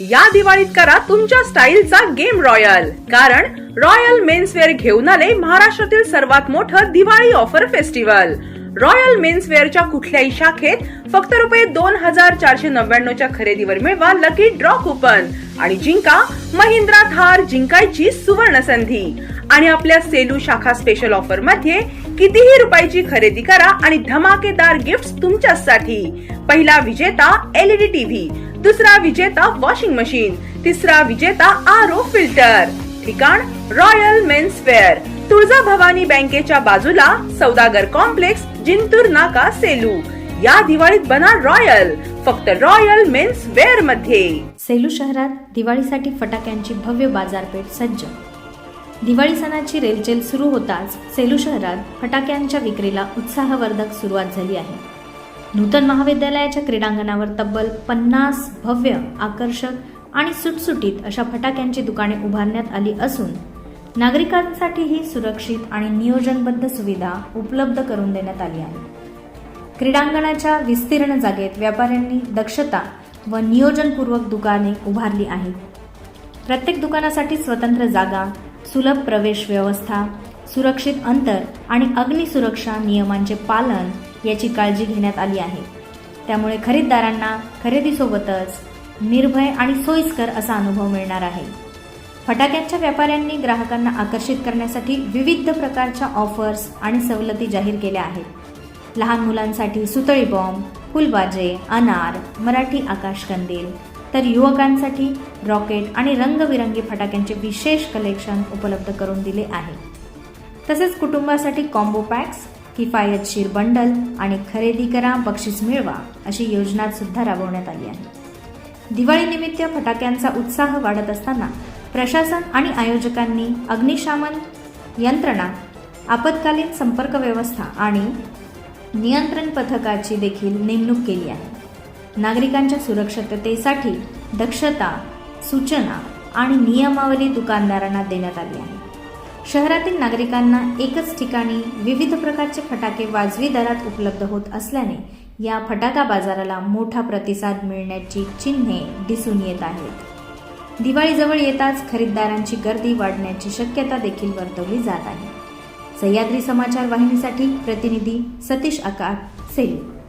या दिवाळीत करा तुमच्या स्टाईलचा गेम रॉयल. कारण रॉयल मेन्सवेअर घेऊन आले महाराष्ट्रातील सर्वात मोठं दिवाळी ऑफर फेस्टिवल. रॉयल मेन्सवेअरच्या कुठल्याही शाखेत फक्त रुपये दोन हजार चारशे नव्याण्णवच्या खरेदीवर मिळवा लकी ड्रॉ कुपन आणि जिंका महिंद्रा थार जिंकायची सुवर्ण संधी. आणि आपल्या सेलू शाखा स्पेशल ऑफरमध्ये कितीही रुपयाची खरेदी करा आणि धमाकेदार गिफ्ट तुमच्यासाठी पहिला विजेता एलईडी टीव्ही दुसरा विजेता वॉशिंग मशीन तिसरा विजेता आर ओ फिल्टर. ठिकाण royal Menswear Tulja Bhavani बँकेच्या बाजूला सौदागर कॉम्प्लेक्स जिंतूर नाका सेलू. या दिवाळीत बना रॉयल फक्त रॉयल मेन्स वेअरमध्ये. सेलू शहरात दिवाळीसाठी फटाक्यांची भव्य बाजारपेठ सज्ज. दिवाळी सणाची रेलचेल सुरू होताच सेलू शहरात फटाक्यांच्या विक्रीला उत्साहवर्धक सुरुवात झाली आहे. नूतन महाविद्यालयाच्या क्रीडांगणावर तब्बल पन्नास भव्य आकर्षक आणि सुटसुटीत अशा फटाक्यांची दुकाने उभारण्यात आली असून नागरिकांसाठीही सुरक्षित आणि नियोजनबद्ध सुविधा उपलब्ध करून देण्यात आली आहे. क्रीडांगणाच्या विस्तीर्ण जागेत व्यापाऱ्यांनी दक्षता व नियोजनपूर्वक दुकाने उभारली आहेत. प्रत्येक दुकानासाठी स्वतंत्र जागा सुलभ प्रवेश व्यवस्था सुरक्षित अंतर आणि अग्निसुरक्षा नियमांचे पालन याची काळजी घेण्यात आली आहे. त्यामुळे खरेदीदारांना खरेदीसोबतच निर्भय आणि सोयीस्कर असा अनुभव मिळणार आहे. फटाक्यांच्या व्यापाऱ्यांनी ग्राहकांना आकर्षित करण्यासाठी विविध प्रकारच्या ऑफर्स आणि सवलती जाहीर केल्या आहेत. लहान मुलांसाठी सुतळी बॉम्ब फुलबाजे अनार मराठी आकाशकंदील तर युवकांसाठी रॉकेट आणि रंगबिरंगी फटाक्यांचे विशेष कलेक्शन उपलब्ध करून दिले आहे. तसेच कुटुंबासाठी कॉम्बो पॅक्स किफायतशीर बंडल आणि खरेदी करा बक्षीस मिळवा अशी योजना सुद्धा राबवण्यात आली आहे. दिवाळीनिमित्त फटाक्यांचा उत्साह वाढत असताना प्रशासन आणि आयोजकांनी अग्निशामन यंत्रणा आपत्कालीन संपर्क व्यवस्था आणि नियंत्रण पथकाची देखील नेमणूक केली आहे. नागरिकांच्या सुरक्षिततेसाठी दक्षता सूचना आणि नियमावली दुकानदारांना देण्यात आली आहे. शहरातील नागरिकांना एकच ठिकाणी विविध प्रकारचे फटाके वाजवी दरात उपलब्ध होत असल्याने या फटाका बाजाराला मोठा प्रतिसाद मिळण्याची चिन्हे दिसून येत आहेत. दिवाळीजवळ येताच खरीददारांची गर्दी वाढण्याची शक्यता देखील वर्तवली जात आहे. सह्याद्री समाचार वाहिनीसाठी प्रतिनिधी सतीश आकार सेलू.